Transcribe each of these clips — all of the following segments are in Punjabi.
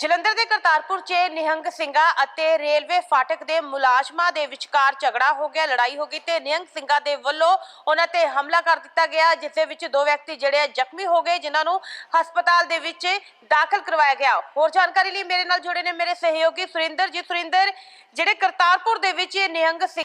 ਜਲੰਧਰ ਦੇ ਕਰਤਾਰਪੁਰ 'ਚ ਨਿਹੰਗ ਸਿੰਘਾਂ ਅਤੇ ਰੇਲਵੇ ਫਾਟਕ ਦੇ ਮੁਲਾਜ਼ਮਾਂ ਦੇ ਵਿਚਕਾਰ ਝਗੜਾ ਹੋ ਗਿਆ, ਲੜਾਈ ਹੋ ਗਈ ਤੇ ਨਿਹੰਗ ਸਿੰਘਾਂ ਦੇ ਵੱਲੋਂ ਉਹਨਾਂ ਤੇ ਹਮਲਾ ਕਰ ਦਿੱਤਾ ਗਿਆ ਜਿਸ ਦੇ ਵਿੱਚ ਦੋ ਵਿਅਕਤੀ ਜਿਹੜੇ ਆ ਜ਼ਖਮੀ ਹੋ ਗਏ, ਜਿਨ੍ਹਾਂ ਨੂੰ ਹਸਪਤਾਲ ਦੇ ਵਿੱਚ ਦਾਖਲ ਕਰਵਾਇਆ ਗਿਆ। ਹੋਰ ਜਾਣਕਾਰੀ ਲਈ ਮੇਰੇ ਨਾਲ ਜੁੜੇ ਨੇ ਮੇਰੇ ਸਹਿਯੋਗੀ ਸੁਰਿੰਦਰ ਜੀ। ਸੁਰਿੰਦਰ, ਜਿਹੜੇ ਕਰਤਾਰਪੁਰ ਦੇ ਵਿੱਚ ਨਿਹੰਗ ਸਿੰਘ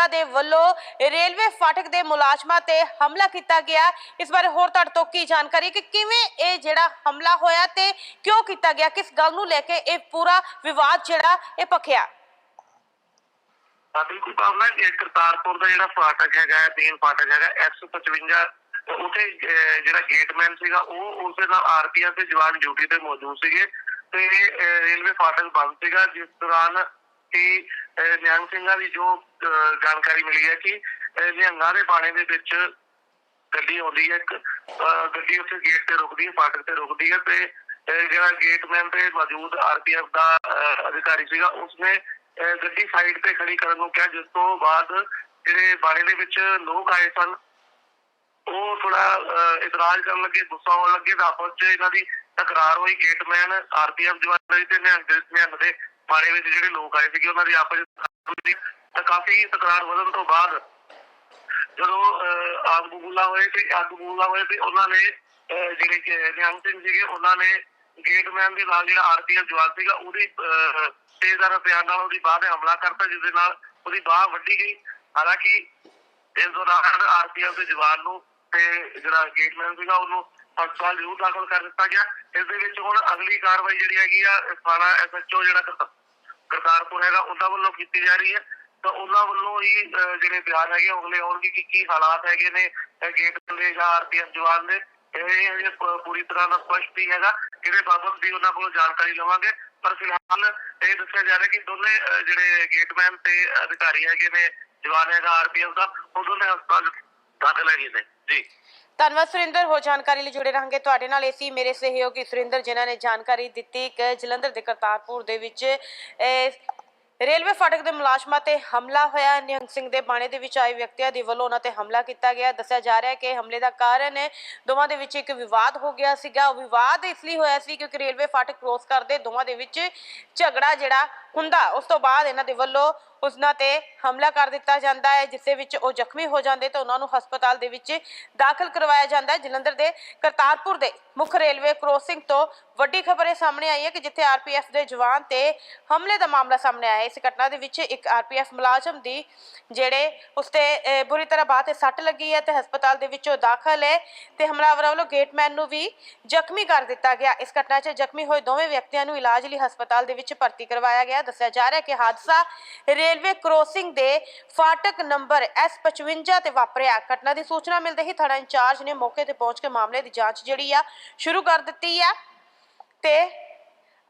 ਸਿੰਘਾਂ ਦੇ ਵੱਲੋਂ ਰੇਲਵੇ ਫਾਟਕ ਦੇ ਮੁਲਾਜ਼ਮਾਂ ਤੇ ਹਮਲਾ ਕੀਤਾ ਗਿਆ। ਇਸ ਬਾਰੇ ਹੋਰ ਤੁਹਾਡੇ ਤੋਂ ਕੀ ਜਾਣਕਾਰੀ ਕਿ ਕਿਵੇਂ ਇਹ ਜਿਹੜਾ ਹਮਲਾ ਹੋਇਆ ਤੇ ਕਿਉਂ ਕੀਤਾ ਗਿਆ? ਕਿਸ ਗੱਲ ਨੂੰ ਲੈ ਕੇ ਇਹ ਪੂਰਾ ਵਿਵਾਦ ਜਿਹੜਾ ਇਹ ਪਖਿਆ ਬਿਲਕੁਲ ਭਾਵਨਾ ਇਹ ਕਰਤਾਰਪੁਰ ਦਾ ਜਿਹੜਾ ਫਾਟਕ ਹੈਗਾ ਹੈ, ਮੇਨ ਫਾਟਕ ਹੈਗਾ 155 ਉਥੇ ਜਿਹੜਾ ਗੇਟਮੈਨ ਸੀਗਾ, ਉਹ ਉਸ ਨਾਲ ਆਰਪੀਐਫ ਦੇ ਜਵਾਨ ਡਿਊਟੀ ਤੇ ਮੌਜੂਦ ਸੀਗੇ ਤੇ ਰੇਲਵੇ ਫਾਟਕ ਬੰਦ ਸੀਗਾ, ਜਿਸ ਦੌਰਾਨ ਕਿ ਨਿਹੰਗ ਸਿੰਘਾਂ ਦੀ ਜੋ ਜਾਣਕਾਰੀ ਮਿਲੀ ਹੈ ਕਿ ਨਿਹੰਗਾਂ ਦੇ ਬਾਣੇ ਦੇ ਵਿੱਚ ਗੱਡੀ ਆਉਂਦੀ ਹੈ ਇੱਕ ਗੱਡੀ ਉੱਥੇ ਗੇਟ ਤੇ ਰੁਕਦੀ ਹੈ, ਫਾਟਕ ਤੇ ਰੁਕਦੀ ਹੈ ਤੇ ਜਿਹੜਾ ਗੇਟਮੈਨ ਤੇ ਮੌਜੂਦ ਆਰਪੀਐਫ ਦਾ ਅਧਿਕਾਰੀ ਸੀਗਾ, ਉਸਨੇ ਗੱਡੀ ਸਾਈਡ ਤੇ ਖੜੀ ਕਰਨ ਨੂੰ ਕਿਹਾ, ਜਿਸ ਤੋਂ ਬਾਅਦ ਜਿਹੜੇ ਬਾਣੇ ਦੇ ਵਿੱਚ ਲੋਕ ਆਏ ਸਨ, ਉਹ ਥੋੜਾ ਇਤਰਾਜ਼ ਕਰਨ ਲੱਗੇ, ਗੁੱਸਾ ਹੋਣ ਲੱਗੇ, ਤਾਂ ਆਪਸ 'ਚ ਇਹਨਾਂ ਦੀ ਤਕਰਾਰ ਹੋਈ। ਗੇਟਮੈਨ ਆਰਪੀਐਫ ਦੇ ਤੇ ਨਿਹੰਗ ਦੇ ਨਿਹੰਗ ਵਿੱਚ ਜਿਹੜੇ ਲੋਕ ਆਏ ਸੀਗੇ, ਉਹਨਾਂ ਦੀ ਆਪਸ 'ਚ ਤਕਰਾਰ ਤਾਂ ਕਾਫੀ ਤਕਰਾਰ ਵਧਣ ਤੋਂ ਬਾਅਦ ਜਦੋਂ ਆਗ ਬਬੂਲਾ ਹੋਏ ਤੇ ਅੱਗ ਬਬੂਲਾ ਹੋਏ ਤੇ ਉਹਨਾਂ ਨੇ ਜਿਹੜੇ ਕਿ ਨਿਹੰਗ ਸਿੰਘ ਸੀਗੇ, ਉਹਨਾਂ ਨੇ ਗੇਟਮੈਨ ਦੇ ਨਾਲ ਜਿਹੜਾ ਆਰਪੀਐਫ ਜਵਾਨ ਸੀਗਾ, ਉਹਦੀ ਤੇਜ਼ਦਾਰ ਹਥਿਆਰ ਨਾਲ ਉਹਦੀ ਬਾਹ ਤੇ ਹਮਲਾ ਕਰਤਾ ਜਿਸ ਦੇ ਨਾਲ ਉਹਦੀ ਬਾਹ ਵੱਢੀ ਗਈ। ਹਾਲਾਂਕਿ ਇਸ ਦੌਰਾਨ ਆਰਪੀਐਫ ਦੇ ਜਵਾਨ ਨੂੰ ਤੇ ਜਿਹੜਾ ਗੇਟਮੈਨ ਸੀਗਾ, ਉਹਨੂੰ ਹਸਪਤਾਲ ਜ਼ਰੂਰ ਦਾਖਲ ਕਰ ਦਿੱਤਾ ਗਿਆ। ਇਸ ਦੇ ਵਿੱਚ ਹੁਣ ਅਗਲੀ ਕਾਰਵਾਈ ਜਿਹੜੀ ਹੈਗੀ ਆ, ਥਾਣਾ ਐਸਐਚਓ ਜਿਹੜਾ ਕਰਤਾਰਪੁਰ ਹੈਗਾ ਉਹਨਾਂ ਵੱਲੋਂ ਕੀਤੀ ਜਾ ਰਹੀ ਹੈ। ਤਾਂ ਉਹਨਾਂ ਵੱਲੋਂ ਹੀ ਜਿਹੜੇ ਬਿਆਨ ਹੈਗੇ ਅਗਲੇ ਆਉਣਗੇ ਕਿ ਕੀ ਹਾਲਾਤ ਹੈਗੇ ਨੇ ਗੇਟ ਦੇ ਜਾਂ ਆਰਪੀਐਫ ਜਵਾਨ ਦੇ ਇਹ ਹਜੇ ਪੂਰੀ ਤਰ੍ਹਾਂ ਦਾ ਸਪਸ਼ਟ ਨਹੀਂ ਹੈਗਾ। ਇਹਦੇ ਬਾਬਤ ਦੀ ਉਹਨਾਂ ਕੋਲੋਂ ਜਾਣਕਾਰੀ ਲਵਾਂਗੇ। ਪਰ ਫਿਲਹਾਲ ਇਹ ਦੱਸਿਆ ਜਾ ਰਿਹਾ ਕਿ ਦੋਨੇ ਜਿਹੜੇ ਗੇਟਮੈਨ ਤੇ ਅਧਿਕਾਰੀ ਹੈਗੇ ਨੇ, ਜਵਾਨ ਹੈਗਾ ਆਰਪੀਐਫ ਦਾ, ਉਹ ਦੋਨੇ ਹਸਪਤਾਲ ਦਾਖਲ ਹੈਗੇ ਨੇ। ਜੀ। ਧੰਨਵਾਦ ਸੁਰਿੰਦਰ ਹੋ ਜਾਣਕਾਰੀ ਲਈ ਜੁੜੇ ਰਹਾਂਗੇ ਤੁਹਾਡੇ ਨਾਲ। ਇਸੀ ਮੇਰੇ ਸਹਿਯੋਗੀ ਸੁਰਿੰਦਰ, ਜਿਨ੍ਹਾਂ ਨੇ ਜਾਣਕਾਰੀ ਦਿੱਤੀ ਕਿ ਜਲੰਧਰ ਦੇ ਕਰਤਾਰਪੁਰ ਦੇ ਵਿੱਚ ਰੇਲਵੇ ਫਾਟਕ ਦੇ ਮੁਲਾਜ਼ਮਾਂ ਤੇ ਹਮਲਾ ਹੋਇਆ। ਨਿਹੰਗ ਸਿੰਘ ਦੇ ਬਾਣੇ ਦੇ ਵਿੱਚ ਆਏ ਵਿਅਕਤੀਆਂ ਦੇ ਵੱਲੋਂ ਉਹਨਾਂ ਤੇ ਹਮਲਾ ਕੀਤਾ ਗਿਆ। ਦੱਸਿਆ ਜਾ ਰਿਹਾ ਹੈ ਕਿ ਹਮਲੇ ਦਾ ਕਾਰਨ ਦੋਵਾਂ ਦੇ ਵਿੱਚ ਇੱਕ ਵਿਵਾਦ ਹੋ ਗਿਆ ਸੀਗਾ। ਉਹ ਵਿਵਾਦ ਇਸ ਲਈ ਹੋਇਆ ਸੀ ਕਿਉਂਕਿ ਰੇਲਵੇ ਫਾਟਕ ਕ੍ਰੋਸ ਕਰਦੇ ਦੋਵਾਂ ਦੇ ਵਿੱਚ ਝਗੜਾ ਜਿਹੜਾ ਹੁੰਦਾ। ਉਸ ਤੋਂ ਬਾਅਦ ਇਹਨਾਂ ਦੇ ਵੱਲੋਂ ਉਸਨਾਂ ਤੇ ਹਮਲਾ ਕਰ ਦਿੱਤਾ ਜਾਂਦਾ ਹੈ ਜਿਸ ਦੇ ਵਿੱਚ ਉਹ ਜ਼ਖਮੀ ਹੋ ਜਾਂਦੇ ਤੇ ਉਹਨਾਂ ਨੂੰ ਹਸਪਤਾਲ ਦੇ ਵਿੱਚ ਦਾਖਲ ਕਰਵਾਇਆ ਜਾਂਦਾ ਹੈ। ਜਲੰਧਰ ਦੇ ਕਰਤਾਰਪੁਰ ਦੇ ਮੁੱਖ ਰੇਲਵੇ ਕ੍ਰੋਸਿੰਗ ਤੋਂ ਵੱਡੀ ਖਬਰ ਇਹ ਸਾਹਮਣੇ ਆਈ ਹੈ ਕਿ ਜਿੱਥੇ ਆਰਪੀਐਫ ਦੇ ਜਵਾਨ ਤੇ ਹਮਲੇ ਦਾ ਮਾਮਲਾ ਸਾਹਮਣੇ ਆਇਆ ਇਸ ਘਟਨਾ ਦੇ ਵਿੱਚ ਇੱਕ ਆਰਪੀਐਫ ਮੁਲਾਜ਼ਮ ਦੀ ਜਿਹੜੇ ਉਸਤੇ ਅਹ, ਬੁਰੀ ਤਰ੍ਹਾਂ ਬਾਹ ਤੇ ਸੱਟ ਲੱਗੀ ਹੈ ਤੇ ਹਸਪਤਾਲ ਦੇ ਵਿੱਚ ਉਹ ਦਾਖਲ ਹੈ ਤੇ ਹਮਲਾਵਰਾਂ ਵੱਲੋਂ ਗੇਟਮੈਨ ਨੂੰ ਵੀ ਜ਼ਖਮੀ ਕਰ ਦਿੱਤਾ ਗਿਆ। ਇਸ ਘਟਨਾ 'ਚ ਜ਼ਖਮੀ ਹੋਏ ਦੋਵੇਂ ਵਿਅਕਤੀਆਂ ਨੂੰ ਇਲਾਜ ਲਈ ਹਸਪਤਾਲ ਦੇ ਵਿੱਚ ਭਰਤੀ ਕਰਵਾਇਆ ਗਿਆ ਦੱਸਿਆ ਜਾ ਰਿਹਾ ਹੈ ਕਿ ਹਾਦਸਾ ਰੇਲਵੇ ਕ੍ਰੋਸਿੰਗ ਦੇ ਫਾਟਕ ਨੰਬਰ S55 ਤੇ ਵਾਪਰਿਆ ਘਟਨਾ ਦੀ ਸੂਚਨਾ ਮਿਲਦੇ ਹੀ ਥਾਣਾ ਇੰਚਾਰਜ ਨੇ ਮੌਕੇ ਤੇ ਪਹੁੰਚ ਕੇ ਮਾਮਲੇ ਦੀ ਜਾਂਚ ਜਿਹੜੀ ਆ ਸ਼ੁਰੂ ਕਰ ਦਿੱਤੀ ਆ ਤੇ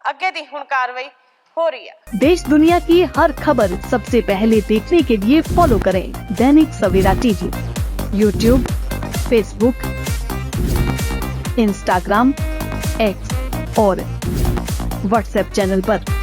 ਅੱਗੇ ਦੀ ਹੁਣ ਕਾਰਵਾਈ ਹੋ ਰਹੀ ਹੈ देश दुनिया की हर खबर सबसे पहले देखने के लिए फॉलो करें Dainik Savera TV YouTube Facebook Instagram X और व्हाट्सएप चैनल पर।